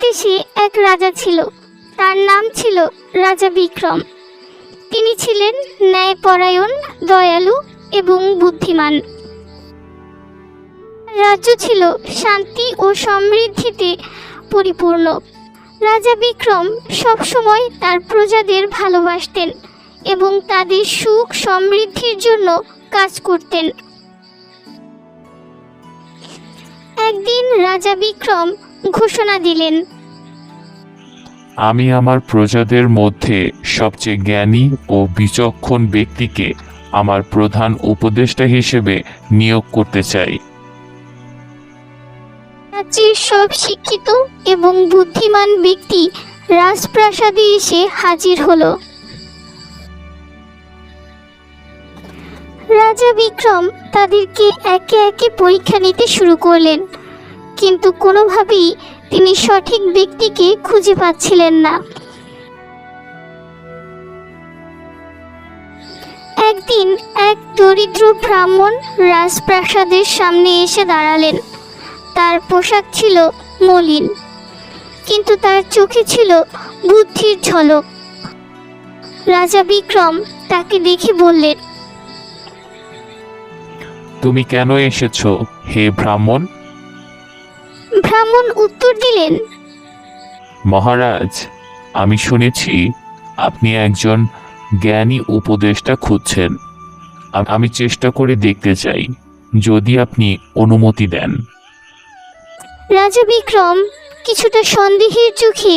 দেশে এক রাজা ছিল। তার নাম ছিল রাজা বিক্রম। তিনি ছিলেন ন্যায়পরায়ণ, দয়ালু এবং বুদ্ধিমান। রাজ্য ছিল শান্তি ও সমৃদ্ধিতে পরিপূর্ণ। রাজা বিক্রম সবসময় তার প্রজাদের ভালোবাসতেন এবং তাদের সুখ সমৃদ্ধির জন্য কাজ করতেন। একদিন রাজা বিক্রম ঘোষণা দিলেন আমি আমার প্রজাদের মধ্যে সবচেয়ে জ্ঞানী ও বিচক্ষণ ব্যক্তিকে আমার প্রধান উপদেষ্টা হিসেবে নিয়োগ করতে চাই। সব শিক্ষিত এবং বুদ্ধিমান ব্যক্তি রাজপ্রাসাদে এসে হাজির হলো। রাজা বিক্রম তাদেরকে একে একে পরীক্ষা নিতে শুরু করলেন, কিন্তু কোনোভাবেই তিনি সঠিক ব্যক্তিকে খুঁজে পাচ্ছিলেন না। একদিন এক দরিদ্র ব্রাহ্মণ রাজপ্রাসাদের সামনে এসে দাঁড়ালেন। তার পোশাক ছিল মলিন, কিন্তু তার চোখে ছিল বুদ্ধির ঝলক। রাজা বিক্রম তাকে দেখে বললেন, তুমি কেন এসেছ, হে ব্রাহ্মণ? ব্রাহ্মণ উত্তর দিলেন মহারাজ আমি শুনেছি আপনি একজন জ্ঞানী উপদেষ্টা খুঁজছেন। আমি চেষ্টা করে দেখতে চাই যদি আপনি অনুমতি দেন। রাজা বিক্রম কিছুটা সন্দেহের চোখে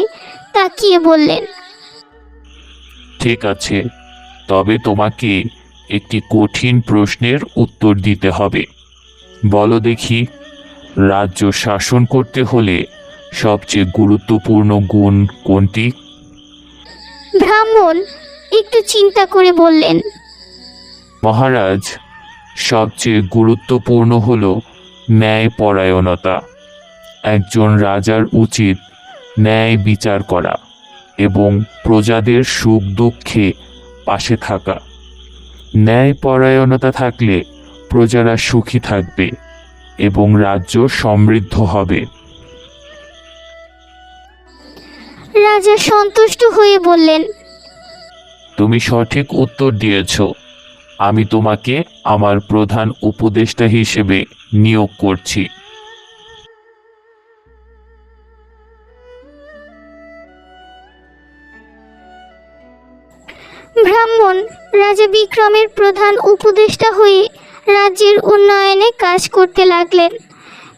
তাকিয়ে বললেন ঠিক আছে তবে তোমাকে একটি কঠিন প্রশ্নের উত্তর দিতে হবে। বলো দেখি রাজ্য শাসন করতে হলে সবচেয়ে গুরুত্বপূর্ণ গুণ কোনটি? ব্রাহ্মণ একটু চিন্তা করে বললেন। মহারাজ সবচেয়ে গুরুত্বপূর্ণ হল ন্যায়পরায়ণতা। একজন রাজার উচিত ন্যায় বিচার করা এবং প্রজাদের সুখ দুঃখে পাশে থাকা। ন্যায়পরায়ণতা থাকলে প্রজারা সুখী থাকবে। এবং রাজ্য সমৃদ্ধ হবে। রাজা সন্তুষ্ট হয়ে বললেন তুমি সঠিক উত্তর দিয়েছ। আমি তোমাকে আমার প্রধান উপদেষ্টা হিসেবে নিয়োগ করছি। ব্রাহ্মণ রাজা বিক্রমের প্রধান উপদেষ্টা হয়ে রাজ্যের উন্নয়নে কাজ করতে লাগলেন।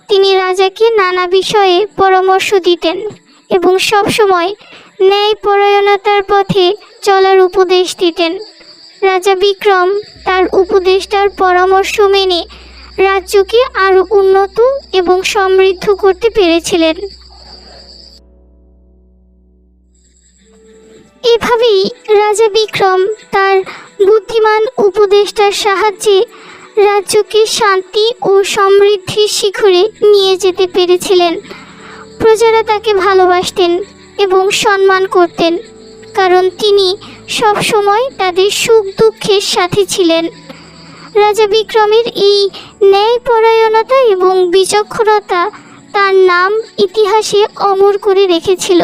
তিনি রাজাকে নানা বিষয়ে পরামর্শ দিতেন এবং সবসময় ন্যায়পরায়ণতার পথে চলার উপদেশ দিতেন। রাজা বিক্রম তার উপদেষ্টার পরামর্শ মেনে রাজ্যকে আরও উন্নত এবং সমৃদ্ধ করতে পেরেছিলেন। এভাবেই রাজা বিক্রম তার বুদ্ধিমান উপদেষ্টার সাহায্যে রাজ্যকে শান্তি ও সমৃদ্ধির শিখরে নিয়ে যেতে পেরেছিলেন। প্রজারা তাকে ভালোবাসতেন এবং সম্মান করতেন, কারণ তিনি সব সময় তাদের সুখ দুঃখের সাথে ছিলেন। রাজা বিক্রমের এই ন্যায়পরায়ণতা এবং বিচক্ষণতা তার নাম ইতিহাসে অমর করে রেখেছিল।